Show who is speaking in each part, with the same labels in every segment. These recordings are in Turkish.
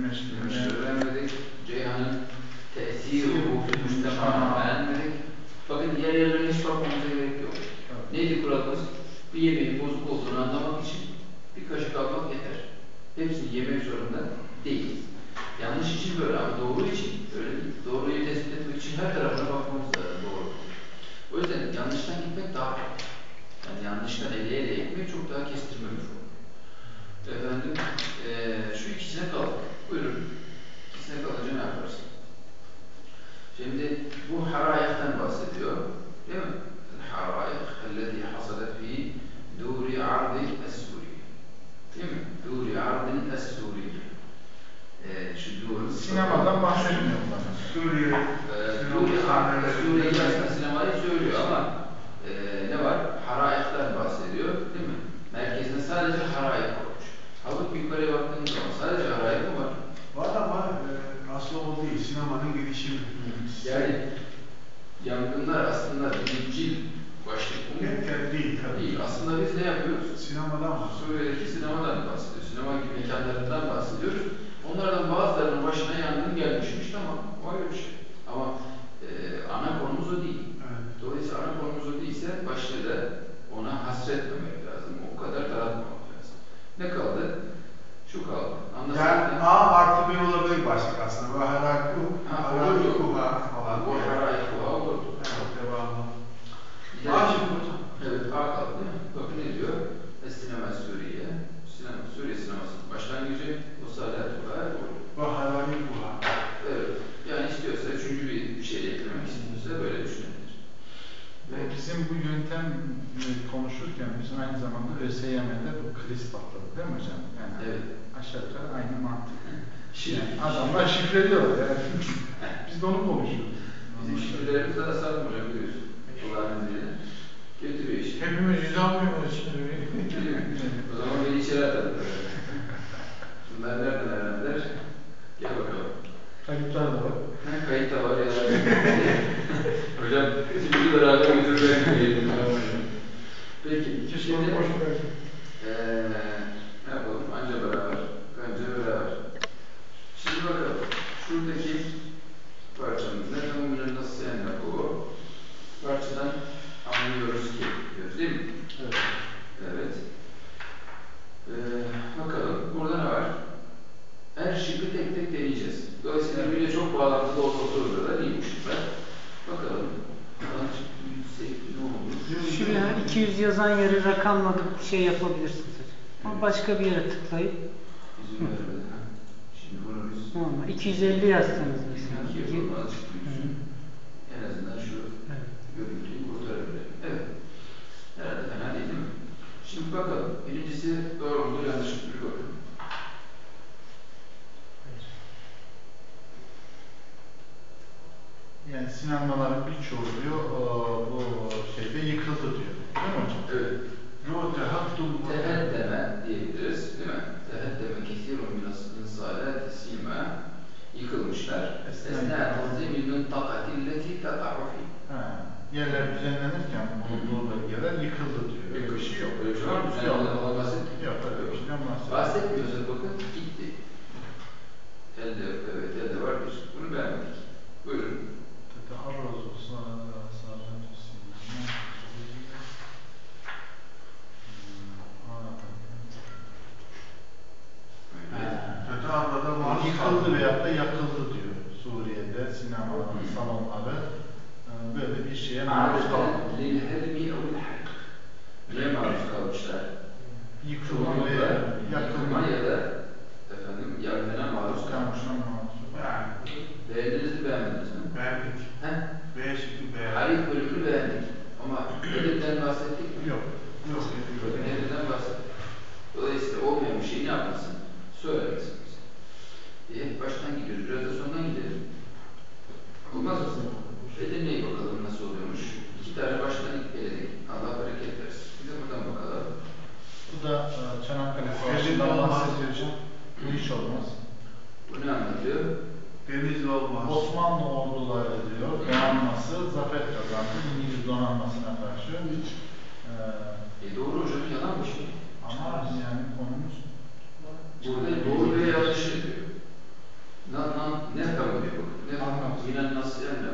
Speaker 1: Meşru beğenmedik. Ceyhan'ın tesiri hukuki müstehana beğenmedik. Bakın diğer yerlerine hiç bakmamıza gerek yok. Neydi kuralımız? Bir yemeğin bozuk olduğunu anlamak için bir kaşık almak yeter. Hepsini yemek zorunda değiliz. Yanlış için böyle ama doğru için öyle değil. Doğruyu tespit etmek için her tarafına bakmamız lazım doğru. O yüzden yanlıştan gitmek daha kolay. Yani yanlıştan ele ele gitmek çok daha kestirme bir form. Efendim, eee şu ikisine kaldık. Buyurun. İkisine kalınca ne yaparsın? Şimdi bu harayaktan bahsediyor. Değil mi? Harayak ellezî hasalet fî dûri ardi es-Suriye. Değil mi? Dûri ardin es-Suriye. Eee şu dûr...
Speaker 2: Sinemadan bahsetmiyor bana.
Speaker 3: Suriye,
Speaker 1: Eee,
Speaker 3: sinema
Speaker 1: Dûri ardin
Speaker 3: sahneleri-
Speaker 1: Suriye aslında sinemayı söylüyor ama eee, ne var? Harayaktan bahsediyor. Değil mi? Merkezine sadece harayak olmuş. Halbuki yukarıya baktığımız zaman sadece harayak mı var?
Speaker 3: Var ama e, değil, sinemanın gelişimi.
Speaker 1: Yani yangınlar aslında birincil başlık mu?
Speaker 3: Yeter değil tabii.
Speaker 1: Değil. Aslında biz ne yapıyoruz?
Speaker 3: Sinemadan var.
Speaker 1: Suriye'deki sinemadan bahsediyoruz. Sinema gibi mekanlarından bahsediyoruz. Onlardan bazılarının başına yangın gelmişmiş tamam. O ayrı bir şey. Ama e, ana konumuz o değil.
Speaker 3: Evet.
Speaker 1: Dolayısıyla ana konumuz o değilse başlığı da ona hasretmemek lazım. O kadar daraltmamak lazım. Ne kaldı? Şu kaldı. Anlasın.
Speaker 3: Yani A artı B olabilir başlık aslında. Ve haraku,
Speaker 1: Ha,
Speaker 3: haraku
Speaker 1: olur.
Speaker 3: kuha falan.
Speaker 1: Bu harayet bu olur.
Speaker 3: Evet, devamlı.
Speaker 1: Bir
Speaker 3: A
Speaker 1: de-
Speaker 3: şimdi hocam.
Speaker 1: Evet, A kaldı değil mi? Bakın ne diyor? Es-sinema Suriye. Sinema, Suriye sinemasının başlangıcı o salat ve
Speaker 3: Ve haraku kuha.
Speaker 1: Evet. Yani istiyorsa üçüncü bir, bir şey de eklemek istiyorsa böyle düşünebilir.
Speaker 2: Ve bizim bu yöntem e, konuşurken biz aynı zamanda ÖSYM'de bu kriz patladı değil mi hocam? Yani
Speaker 1: Evet.
Speaker 2: aşağı yukarı aynı mantık.
Speaker 1: Şifre.
Speaker 2: Yani adamlar şifreliyorlar yani. biz de onu konuşuyoruz.
Speaker 1: Bizim şifrelerimiz de asalım hocam biliyorsun. Allah'ın izniyle. Getiriyor işte.
Speaker 2: Hepimiz yüz almıyoruz şimdi.
Speaker 1: o zaman beni içeri atalım. Bunlar nereden öğrendiler? Gel bakalım.
Speaker 2: Kayıtlar da var.
Speaker 1: Ha, kayıt da var ya. Hocam beraber götürmek Peki.
Speaker 2: İki soru
Speaker 1: Şimdi,
Speaker 2: boş bırak.
Speaker 1: eee, ne yapalım? Anca beraber. Anca beraber. Şimdi bakalım. Şuradaki parçamız ne? Tamamının nasıl sen bu? Parçadan anlıyoruz ki diyoruz değil mi?
Speaker 2: Evet.
Speaker 1: Evet. Ee, bakalım burada ne var? Her şıkkı tek tek deneyeceğiz. Dolayısıyla birbirine çok bağlantılı olmak zorunda da değil bu şıklar. Bakalım. Azıcık büyütsek ne olur?
Speaker 4: Şuraya 200 yazan yeri rakamla bir şey yapabilirsiniz. Ama başka bir yere tıklayıp
Speaker 1: İzin vermedi. ha. Şimdi bunu biz
Speaker 4: normal 250 yazsanız mesela.
Speaker 1: iki yapalım azıcık büyüsün. En azından şu
Speaker 4: Evet.
Speaker 1: görüntüyü kurtarabilelim. Evet. Herhalde fena değil mi? Şimdi bakalım. Birincisi doğru mudur yanlış? Bir bakın.
Speaker 2: Yani sinemaların birçoğu diyor o- bu şeyde yıkıldı diyor. Değil mi hocam?
Speaker 1: Evet.
Speaker 3: Yo tehattum
Speaker 1: Teheddeme diyebiliriz değil mi? Teheddeme kesirun min salati sima yıkılmışlar.
Speaker 2: Esna-
Speaker 1: Esna tenzimil mintakati illeti tata'u fi.
Speaker 2: Ha, yerler düzenlenirken bulunduğu bölgeler yıkıldı diyor.
Speaker 1: Öyle bir şey yok. Öyle bir şey
Speaker 2: Yok.
Speaker 1: ondan bahsettin.
Speaker 2: Yok öyle bir şeyden bahsetmiyorum.
Speaker 1: Bahsetmiyorsa bakın
Speaker 3: Deniz
Speaker 2: olmaz. Osmanlı orduları diyor, donanması
Speaker 3: zafer
Speaker 1: kazandı İngiliz donanmasına karşı.
Speaker 3: Hiç,
Speaker 1: e,
Speaker 3: e doğru hocam,
Speaker 1: yalan mı şimdi? Ama
Speaker 2: yani
Speaker 3: konumuz...
Speaker 1: Burada doğru ve yanlış yapıyor. Lan lan ne kabul ediyor? Ne anlamı? Yine nasıl
Speaker 2: yani?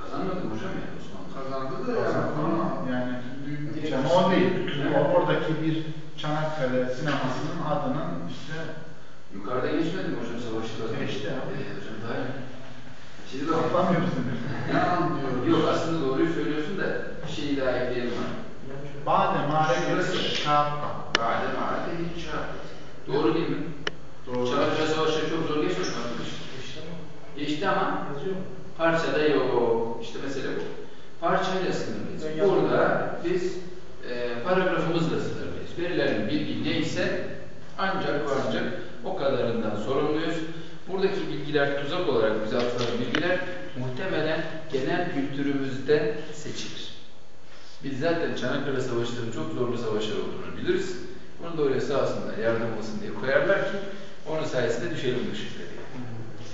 Speaker 3: Kazanmadı
Speaker 2: mı hocam
Speaker 3: ya
Speaker 2: Osmanlı? Kazandı
Speaker 1: da ya.
Speaker 2: Kazandı yani
Speaker 1: şimdi yani,
Speaker 2: o değil. Oradaki bir Çanakkale sinemasının adının işte
Speaker 1: Yukarıda geçmedi mi hocam savaşçılar?
Speaker 2: Geçti abi.
Speaker 1: Ee, hocam daha iyi. Şimdi bakın.
Speaker 2: atlamıyoruz
Speaker 3: Ne anlıyoruz?
Speaker 1: Yok aslında doğruyu söylüyorsun da bir şeyi daha ekleyelim ha.
Speaker 2: Badem
Speaker 1: Şurası.
Speaker 2: hareketi şapka.
Speaker 1: Badem ağrı hiç şahit. Doğru değil mi?
Speaker 3: Doğru.
Speaker 1: Çanakkale Savaşı'nı çok zor geçmiş mi arkadaş? Geçti ama parçada yok. İşte mesele bu. Parçayla sınırlıyız. Burada biz e, paragrafımızla sınırlıyız. Verilen bilgi neyse ancak ancak o kadarından sorumluyuz. Buradaki bilgiler tuzak olarak bize atılan bilgiler muhtemelen genel kültürümüzde seçilir. Biz zaten Çanakkale Savaşı'nın çok zorlu savaşlar olduğunu biliriz. Bunu da oraya olsunlar, yardım olsun diye koyarlar ki onun sayesinde düşelim bu şifre diye.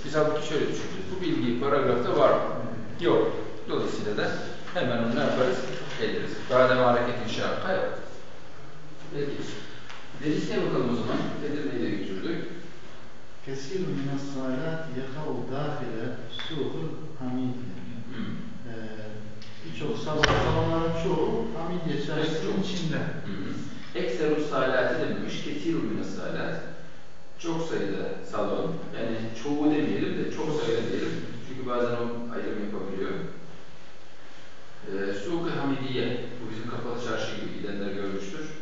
Speaker 1: Biz halbuki şöyle düşünürüz. Bu bilgi paragrafta var mı? Yok. Dolayısıyla da hemen onu yaparız? Eleriz. Badem hareket inşaata yok. Peki. Ve listeye bakalım o zaman. Bedirne'yi de götürdük.
Speaker 5: Kesirun minas salat yakav dâhile suhul
Speaker 1: hamidye.
Speaker 5: Ee, birçok sabah sabahların çoğu hamidye çarşısının içinde.
Speaker 1: Ekserun salati demiş. Kesirun minas salat. Çok sayıda salon, yani çoğu demeyelim de çok sayıda diyelim. Çünkü bazen o ayrım yapabiliyor. Ee, Suuk-ı Hamidiye, bu bizim kapalı çarşı gibi gidenler görmüştür.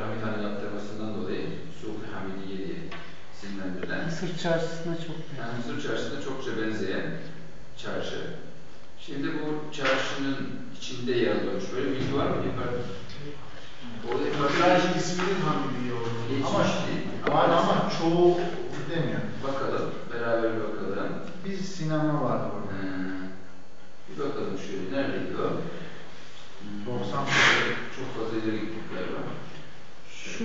Speaker 1: Han'ın yaptırmasından dolayı Suk-ı Hamidiye diye isimlendirilen.
Speaker 4: Mısır çarşısına çok benziyor.
Speaker 1: Yani Mısır çarşısına çokça benzeyen çarşı. Şimdi bu çarşının içinde yer alıyormuş. Böyle bir bilgi var mı? Yukarıda. Orada
Speaker 3: Plaj isminin Hamidiye olduğunu.
Speaker 2: Ama var ama çoğu demiyor.
Speaker 1: Bakalım, beraber bir bakalım.
Speaker 2: Bir sinema var orada.
Speaker 1: Hmm. Bir bakalım şöyle, neredeydi o? Hmm.
Speaker 2: 90
Speaker 1: Çok fazla ileri gittik galiba.
Speaker 4: Şu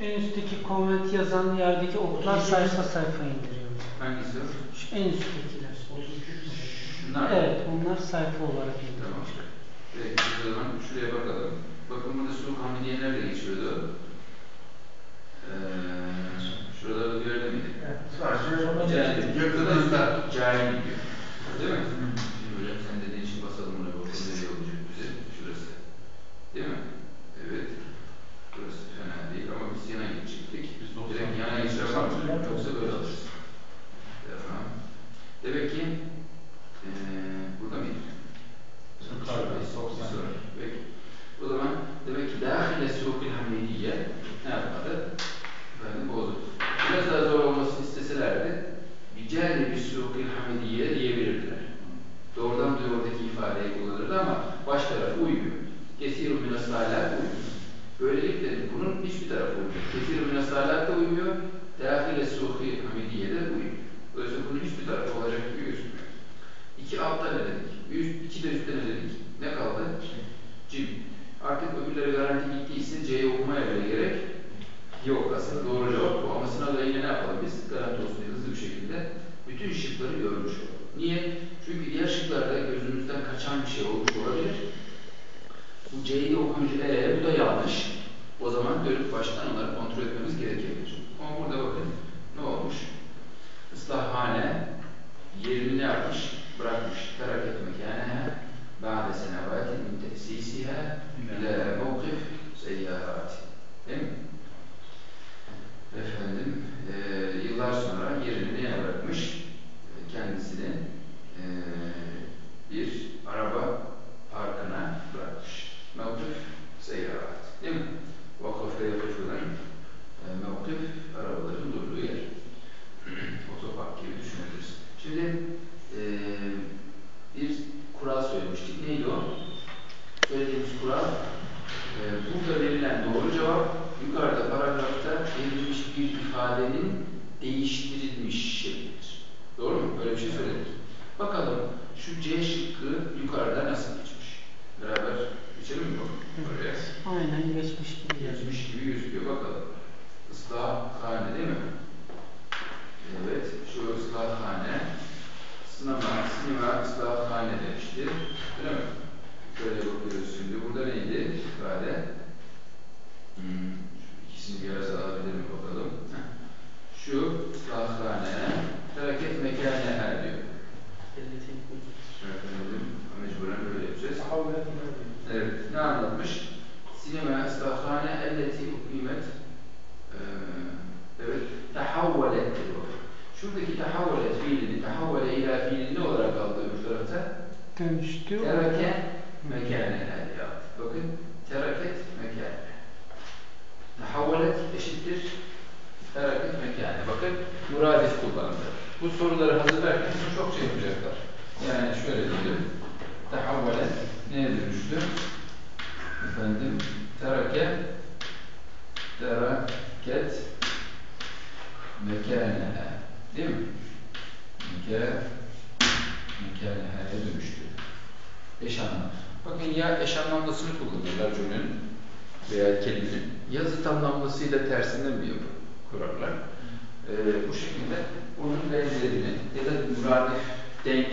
Speaker 4: en üstteki comment yazan yerdeki oklar sayfa sayfa indiriyor.
Speaker 1: Hangisi?
Speaker 4: Şu en üsttekiler.
Speaker 1: Şunlar mı?
Speaker 4: Evet, onlar sayfa olarak indiriyor.
Speaker 1: Tamam. Peki, o zaman şuraya bakalım. Bakın burada Suluk Hamidiye nerede geçiyordu? Ee, şuralarda bir yerde miydi?
Speaker 3: Sadece
Speaker 1: Cahil.
Speaker 3: yakınında.
Speaker 1: Cahil gidiyor. Değil mi? Şimdi hocam sen dediğin için basalım buna bakalım nereye olacak bize. Şurası. Değil mi? Evet. Burası fena değil ama biz yana gidecektik. Biz direkt yana geçer var mı? Yoksa böyle alırız. Tamam. Demek ki eee burada mıydı?
Speaker 2: Yukarıda,
Speaker 1: Şuradayız.
Speaker 2: 90.
Speaker 1: Bir sonraki. Peki. O zaman demek ki dahile sukul hamidiye ne yapmadı? Efendim bozdu. Biraz daha zor olmasını isteselerdi bicali bir sukul hamidiye diyebilirdiler. Doğrudan da oradaki ifadeyi kullanırdı ama baş tarafı minas salat uymuyor. Böylelikle bunun hiçbir tarafı uymuyor. Salat da uymuyor. Dahile sukul hamidiye de uymuyor. Dolayısıyla bunun hiçbir tarafı olacak gibi gözükmüyor. İki altta ne dedik? Üst, iki de üstte ne dedik? Ne kaldı? Cim. Artık öbürleri garanti gittiyse C'yi okumaya bile gerek yok aslında. Doğru cevap bu. Ama sınavda yine ne yapalım biz? Garanti olsun diye hızlı bir şekilde bütün şıkları görmüş olalım. Niye? Çünkü diğer şıklarda gözümüzden kaçan bir şey olmuş olabilir. Bu C'yi okuyunca ee bu da yanlış. O zaman dönüp baştan onları kontrol etmemiz gerekebilir. Ama burada bakın ne olmuş? Islahhane yerini ne yapmış? Bırakmış. Geçelim mi? Oraya.
Speaker 4: Aynen geçmiş gibi.
Speaker 1: Yazmış gibi gözüküyor. Bakalım. Islakhane değil mi? Evet. Şu ıslakhane. Sinema, sinema ıslakhane demişti. Öyle mi? Şöyle bakıyoruz şimdi. Burada neydi ifade? Hmm. İkisini bir arada alabilir mi bakalım? Heh. Şu ıslakhane. Hareket mekâne diyor. Efendim, mecburen böyle yapacağız. Evet. Ne anlatmış? sinema ıslahhane elleti uklimet evet tahavvelet bak. Şuradaki tahavvelet fiilini tahavvele ila fiili ne olarak aldı öbür tarafta?
Speaker 4: Dönüştü.
Speaker 1: Terake diye aldı. Bakın teraket mekâne. Tahavvelet eşittir teraket mekâne. Bakın muradif kullandı. Bu soruları hazırlarken çok şey yapacaklar. Yani şöyle diyelim. Tahavvelet neye dönüştü? Efendim terake teraket mekâneha. Değil mi? Mekâ mekâneha'ya dönüştü. Eş anlam. Bakın ya eş anlamlısını kullanırlar cümlenin veya kelimenin. Ya zıt anlamlısıyla tersinden bir yapı kurarlar. Ee, bu şekilde onun benzerini ya da muradif, denk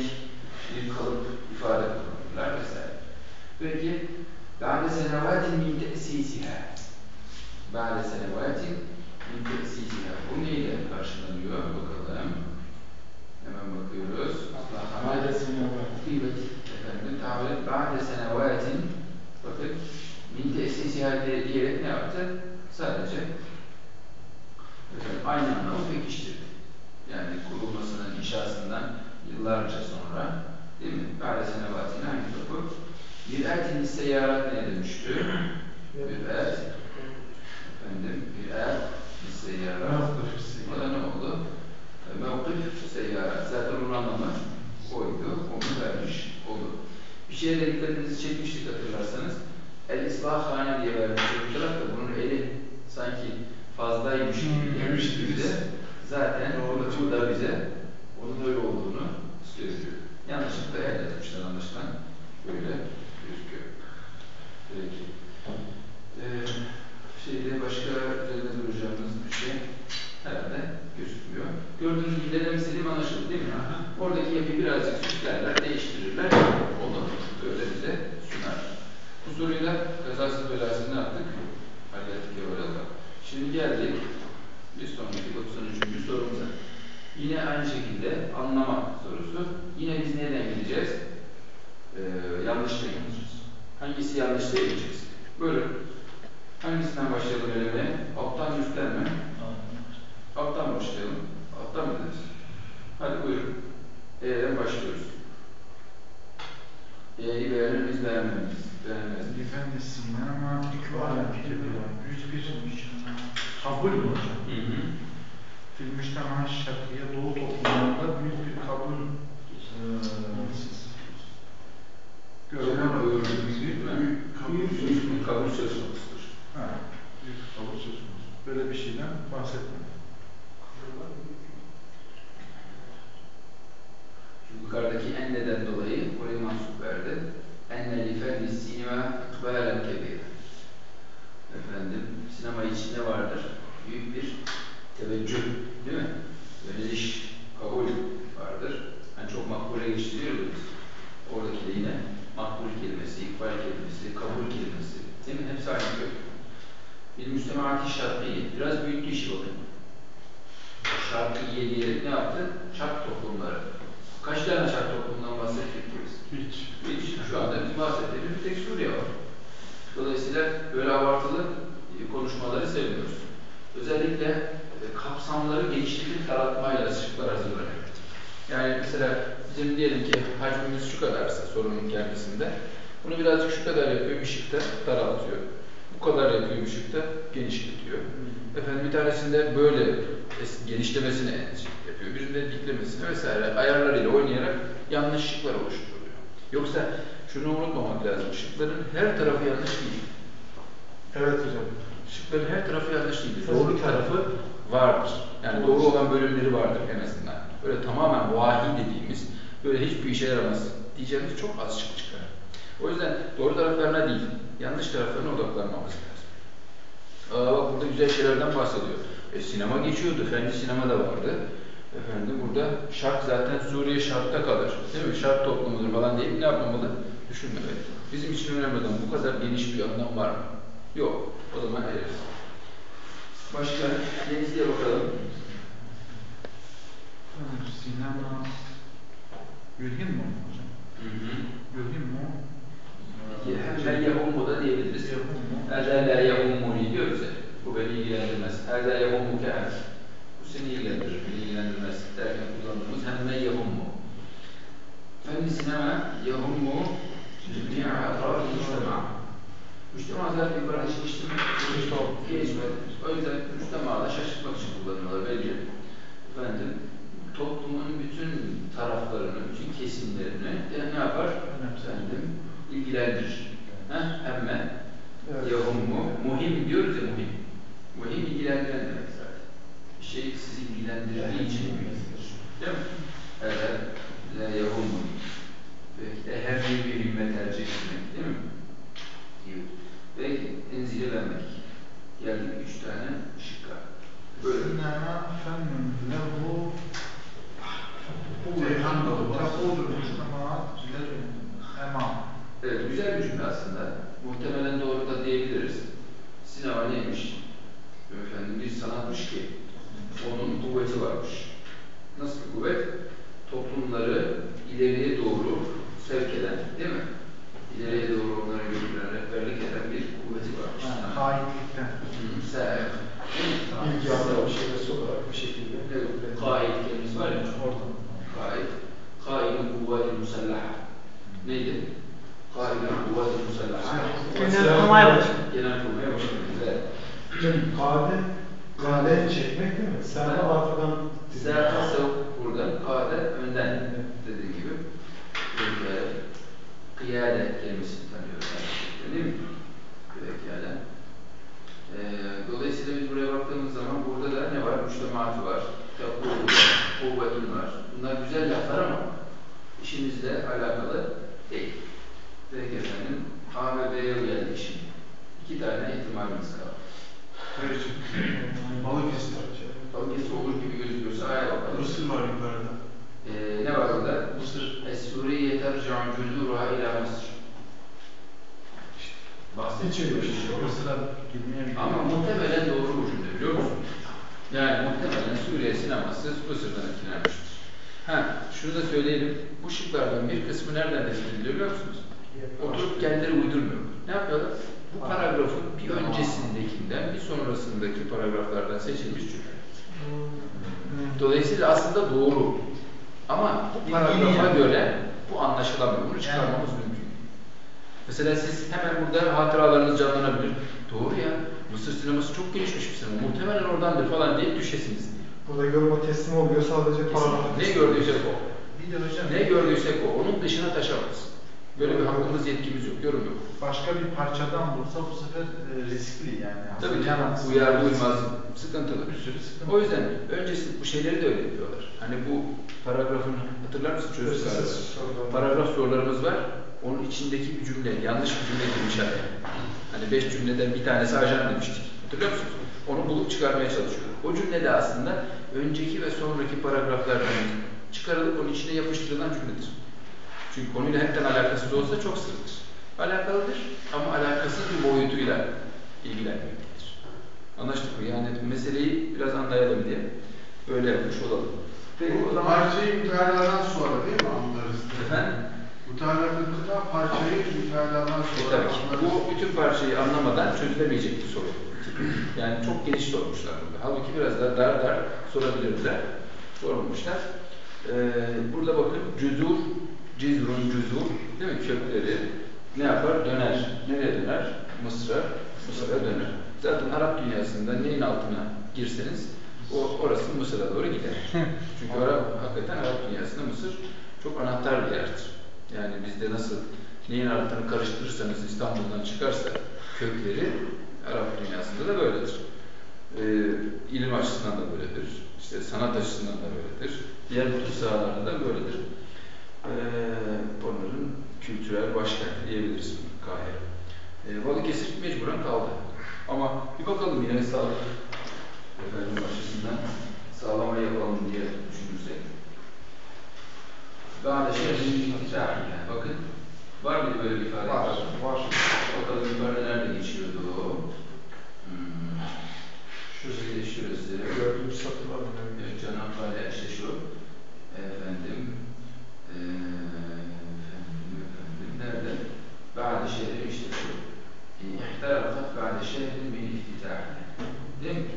Speaker 1: bir kalıp ifade kullanırlar vesaire. فديت بعد سنوات من تأسيسها. بعد سنوات من تأسيسها. قلنا إذا برشلونة بكرة Yanlışlıkla elde etmişler anlaşılan. Böyle gözüküyor. Peki. Ee, şeyde başka üzerinde duracağımız bir şey herhalde gözükmüyor. Gördüğünüz gibi demek istediğim anlaşıldı değil mi? Oradaki yapıyı birazcık süslerler, değiştirirler. Onu böyle bize sunar. Bu soruyu da kazasız belasız ne yaptık? Hallettik evvelallah. Şimdi geldik bir sonraki 93. sorumuza. Yine aynı şekilde anlama sorusu. Yine biz nereden gideceğiz? Ee, yanlışla gideceğiz. Hangisi yanlış diye gideceğiz. Buyurun. Hangisinden başlayalım elemeye? Alttan üstten mi? Alttan başlayalım. Alttan mı deriz? Hadi buyurun. E'den başlıyoruz. E'yi beğenir miyiz, beğenmez miyiz? Beğenmez miyiz?
Speaker 2: Efendi sinema büyük bir kabul mü hocam?
Speaker 1: Hı hı.
Speaker 2: Fil müştema şarkıya doğu toplumlarında büyük bir kabul eee
Speaker 1: Gören buyurun. Büyük bir kabul söz konusudur.
Speaker 2: Ha, büyük bir kabul söz konusu. Böyle bir şeyden bahsetmedim.
Speaker 1: Yukarıdaki enneden dolayı oraya mahsup verdi. Enne li fenni sinema ikbalen kebir. Efendim, sinema içinde vardır. Büyük bir teveccüh, değil mi? Yöneliş, kabul vardır. Yani çok makbule geçtiriyoruz biz. Oradaki de yine makbul kelimesi, ikbal kelimesi, kabul kelimesi. Değil mi? Hepsi aynı kök. Bir müstemaati şarkıyı, biraz büyüttü işi bakın. Şarkıye diyerek ne yaptı? Şark toplumları. Kaç tane şark toplumundan bahsettik biz?
Speaker 2: Hiç.
Speaker 1: Hiç. Şu anda biz bahsettiğimiz bir tek Suriye var. Dolayısıyla böyle abartılı e, konuşmaları sevmiyoruz. Özellikle kapsamları genişletip daraltmayla şıklar hazırlanıyor. Yani mesela bizim diyelim ki hacmimiz şu kadarsa sorunun kendisinde. Bunu birazcık şu kadar yapıyor bir şıkta daraltıyor. Bu kadar yapıyor bir şıkta genişletiyor. Efendim bir tanesinde böyle es- genişlemesini yapıyor. Birinde diklemesini vesaire ayarlarıyla oynayarak yanlış şıklar oluşturuyor. Yoksa şunu unutmamak lazım. Şıkların her tarafı yanlış değil.
Speaker 2: Evet hocam.
Speaker 1: Şıkların her tarafı yanlış değildir. Doğru tarafı vardır. Yani doğru olan bölümleri vardır en azından. Böyle tamamen vahiy dediğimiz, böyle hiçbir işe yaramaz diyeceğimiz çok az şık çıkar. O yüzden doğru taraflarına değil, yanlış taraflarına odaklanmamız lazım. Aa, bak burada güzel şeylerden bahsediyor. E, sinema geçiyordu, Fendi sinema da vardı. Efendim burada şark zaten Suriye şarkta kalır. Değil mi? Şark toplumudur falan deyip ne yapmamalı? Düşünmemeli. Bizim için önemli olan bu kadar geniş bir anlam var mı? Yok. O zaman eleriz. Başka Denizli'ye bakalım.
Speaker 2: Sinema Gülhin mi hocam?
Speaker 1: Hı hı.
Speaker 2: Gülhin mi?
Speaker 1: Hem yahummu da diyebiliriz. Hâzâ lâ yahummuni diyoruz ya. Bu beni ilgilendirmez. Hâzâ yahummuke ent. Bu seni ilgilendirir, beni ilgilendirmez derken kullandığımız hem men yahummu. Fen sinema yahummu cemi'a atraf müştema. Müştema zaten yukarıda geçtim. Geçmedi. O yüzden müştemada şaşırtmak için kullanıyorlar belki. Efendim, toplumun bütün taraflarını, bütün kesimlerini de ne yapar? Efendim, ilgilendirir. Heh, emme,
Speaker 5: Evet.
Speaker 1: yahummu, muhim diyoruz ya muhim. Muhim ilgilendiren demek zaten. Bir şey sizi ilgilendirdiği için. Değil mi? Evet, la yahummu. Belki de her bir himmet tercih etmek, değil mi? Gibi. Belki enzile vermek. Geldik üç tane şıkka. Böyle.
Speaker 2: Sinema fennun lehu.
Speaker 1: Evet, güzel bir cümle aslında. Muhtemelen doğru da diyebiliriz. Sinema neymiş? Efendim bir sanatmış ki onun kuvveti varmış. Nasıl bir kuvvet? Toplumları ileriye doğru sevk eden, değil mi? İleriye doğru onları götüren, rehberlik eden bir kuvveti varmış.
Speaker 2: Yani hainlikten.
Speaker 1: Seher.
Speaker 5: Bilgi alma şebesi olarak bir şekilde.
Speaker 1: Evet, kaid kelimesi var ya.
Speaker 5: Oradan.
Speaker 1: Kaid. Kaidun kuvveti musallaha. Neydi? Kaidun kuvveti musallaha.
Speaker 4: Genelkurmay Başkanı.
Speaker 1: Genelkurmay Başkanı. Evet.
Speaker 5: Kade, kade çekmek değil mi? Sen de arkadan
Speaker 1: Serhası burada, kade önden dediği gibi. Pekala. Kıyade kelimesini tanıyoruz. Değil mi? Pekala. Ee, dolayısıyla biz buraya baktığımız zaman burada da ne var? Müştemaatı var. Tekûlu var. Kuvvetun var. Bunlar güzel laflar ama işimizle alakalı değil. Peki efendim. A ve B'ye geldik şimdi. İki tane ihtimalimiz kaldı.
Speaker 3: Hayır. Balıkesir.
Speaker 1: Balıkesir olur gibi gözüküyorsa aya bakalım.
Speaker 3: Mısır var yukarıda.
Speaker 1: Ee, ne var orada?
Speaker 3: Mısır.
Speaker 1: Es-Suriye terci'un cüzûruha ila Mısır. Bahsediyor.
Speaker 2: Mısır'a gitmeye
Speaker 1: Ama muhtemelen doğru bu cümle biliyor musun? Yani muhtemelen Suriye sineması Mısır'dan etkilenmiştir. Ha, şunu da söyleyelim. Bu şıklardan bir kısmı nereden tespit ediliyor biliyor musunuz? Oturup kendileri uydurmuyor. Ne yapıyorlar? Bu paragrafın bir öncesindekinden bir sonrasındaki paragraflardan seçilmiş cümle. Dolayısıyla aslında doğru. Ama bu paragrafa göre bu anlaşılamıyor. Bunu çıkarmamız mümkün. Mesela siz hemen burada hatıralarınız canlanabilir. Doğru ya. Mısır sineması çok gelişmiş bir sinema. Muhtemelen oradandır falan diye düşesiniz.
Speaker 5: Burada yoruma teslim oluyor sadece paragrafı.
Speaker 1: Ne gördüysek o.
Speaker 2: Bir de hocam
Speaker 1: Ne gördüysek o. Onun dışına taşamayız. Böyle bir hakkımız yetkimiz yok. Yorum yok.
Speaker 2: başka bir parçadan bulsa bu sefer e, riskli yani.
Speaker 1: Tabii canım. Uyar uymaz. Sıkıntılı.
Speaker 2: Bir sürü sıkıntı.
Speaker 1: O yüzden öncesi bu şeyleri de öyle yapıyorlar. Hani bu paragrafın hatırlar mısın
Speaker 5: sorular.
Speaker 1: Paragraf sorularımız var. Onun içindeki bir cümle, yanlış bir cümle girmiş araya. Hani beş cümleden bir tanesi ajan demiştik. Hatırlıyor musunuz? Onu bulup çıkarmaya çalışıyorlar. O cümle de aslında önceki ve sonraki paragraflardan çıkarılıp onun içine yapıştırılan cümledir. Çünkü konuyla hepten alakasız olsa çok sırdır. Alakalıdır ama alakasız bir boyutuyla ilgilenmektedir. Anlaştık mı? Yani meseleyi biraz anlayalım diye böyle yapmış olalım. Peki o zaman
Speaker 3: Parçayı mütealadan sonra değil mi anlarız?
Speaker 1: efendim
Speaker 3: Mütealadan kıta parçayı mütealadan
Speaker 1: E
Speaker 3: sonra
Speaker 1: tabii ki.
Speaker 3: anlarız.
Speaker 1: Bu bütün parçayı anlamadan çözülemeyecek bir soru. Yani çok geniş sormuşlar burada. Halbuki biraz daha dar dar sorabilirler. Sormuşlar. Ee, burada bakın cüzur, cizrun cüzur, değil mi? Kökleri ne yapar? Döner. Nereye döner? Mısır'a, Mısır'a döner. Zaten Arap dünyasında neyin altına girseniz o orası Mısır'a doğru gider. Çünkü Arap, hakikaten Arap dünyasında Mısır çok anahtar bir yerdir. Yani bizde nasıl neyin altını karıştırırsanız İstanbul'dan çıkarsa kökleri Arap dünyasında da böyledir. Ee, ilim açısından da böyledir. İşte sanat açısından da böyledir. Diğer bütün sahalarda da böyledir. Ee, onların kültürel başkenti diyebiliriz Kahire. Ee, Balıkesir mecburen kaldı. Ama bir bakalım yine sağlık efendim açısından sağlama yapalım diye düşünürsek. Daha da şey yani bakın var mıydı böyle bir ifade?
Speaker 5: Var, var.
Speaker 1: Bakalım yukarıda nerede geçiyordu o? Hmm. Şurası şurası.
Speaker 5: Gördüğümüz satırlar mı?
Speaker 1: Evet, Çanakkale işte şu. Efendim nerede? Ba'de şehrin işte şu. İhtarafat ba'de şehrin min ihtitahine. Değil mi?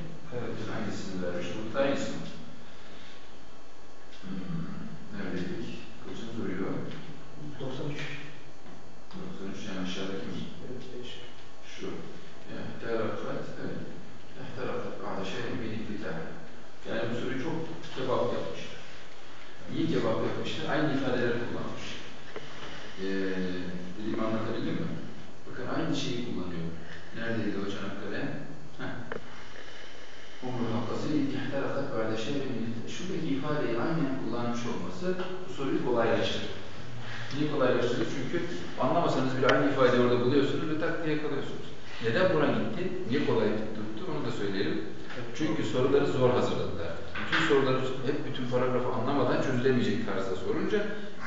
Speaker 1: Paragrafı anlamadan çözülemeyecek tarzda sorunca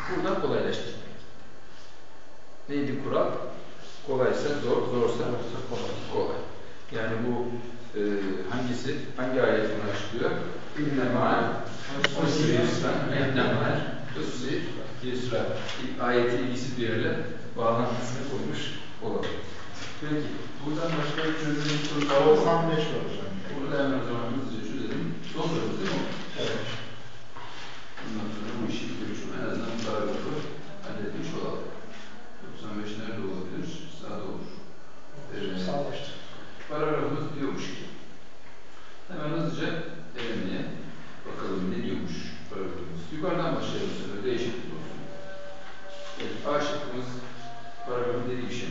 Speaker 1: buradan kolaylaştırmak. Neydi kural? Kolaysa zor, zorsa kolay. Yani bu e, hangisi, hangi ayet bunu açıklıyor? İnnemâ usri yusran, innemâ usri yusran. Ayeti ilgisi bir yerle bağlantısını koymuş olalım. Peki, buradan başka bir çözüm soru
Speaker 5: 95 var hocam.
Speaker 1: Burada hemen o zaman hızlıca çözelim. Son sorumuz değil mi?
Speaker 5: Evet.
Speaker 1: Bundan sonra bu işi görüşüm en azından bu paragrafı halletmiş olalım. 95 nerede olabilir? Sağda olur. Ee,
Speaker 5: Sağlaştı.
Speaker 1: Paragrafımız diyormuş ki. Hemen hızlıca elemeye bakalım ne diyormuş paragrafımız. Yukarıdan başlayalım sefer. Değişiklik olsun. Evet, A şıkkımız paragrafın dediği bir şey.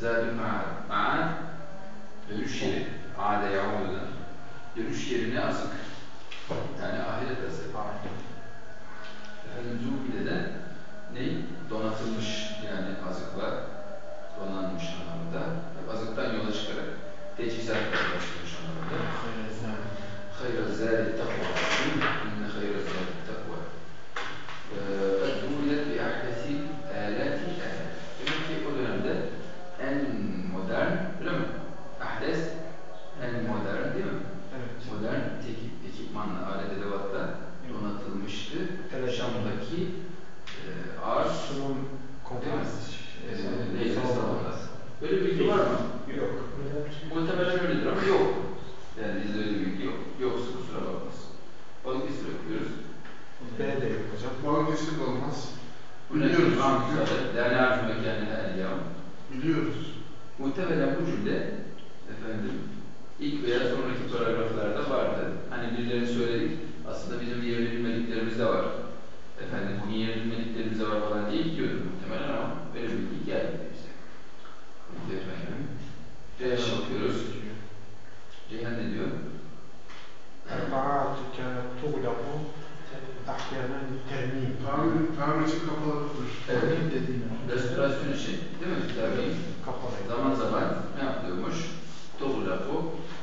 Speaker 1: Cevziye'nin Zat-ül ma'al. Ma'al dönüş yeri. Ade yahududan. Dönüş yerine azık. Yani ahiret azık. Efendim Zübide de ne? Donatılmış yani azıkla donanmış anlamında. Azıktan yola çıkarak teçhizatla başlamış anlamında. Hayra zâli takva. İnne hayra zâli
Speaker 3: Biliyoruz. Değerli
Speaker 1: arzumak kendine el yağmur.
Speaker 3: Biliyoruz.
Speaker 1: Muhtemelen bu cümle efendim ilk veya sonraki paragraflarda vardı. Hani birilerini söyledik. Aslında bizim yerini bilmediklerimiz de var. Efendim bunun yerini bilmediklerimiz de var falan diye gidiyordu muhtemelen ama böyle bir bilgi gelmedi bize. Efendim. Ceyhan'a bakıyoruz. Ceyhan ne diyor?
Speaker 5: Erbaatüke tuğlabu takviyeler termin.
Speaker 3: Tamir, tamir için kapalı.
Speaker 1: Termin
Speaker 5: dediğin
Speaker 1: Restorasyon için değil mi? Termin.
Speaker 5: Kapalı.
Speaker 1: Zaman zaman ne yapılıyormuş? Doğru lafı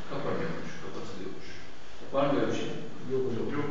Speaker 1: kapanıyormuş, kapatılıyormuş. Var mı böyle bir şey?
Speaker 5: Yok hocam.
Speaker 1: Yok.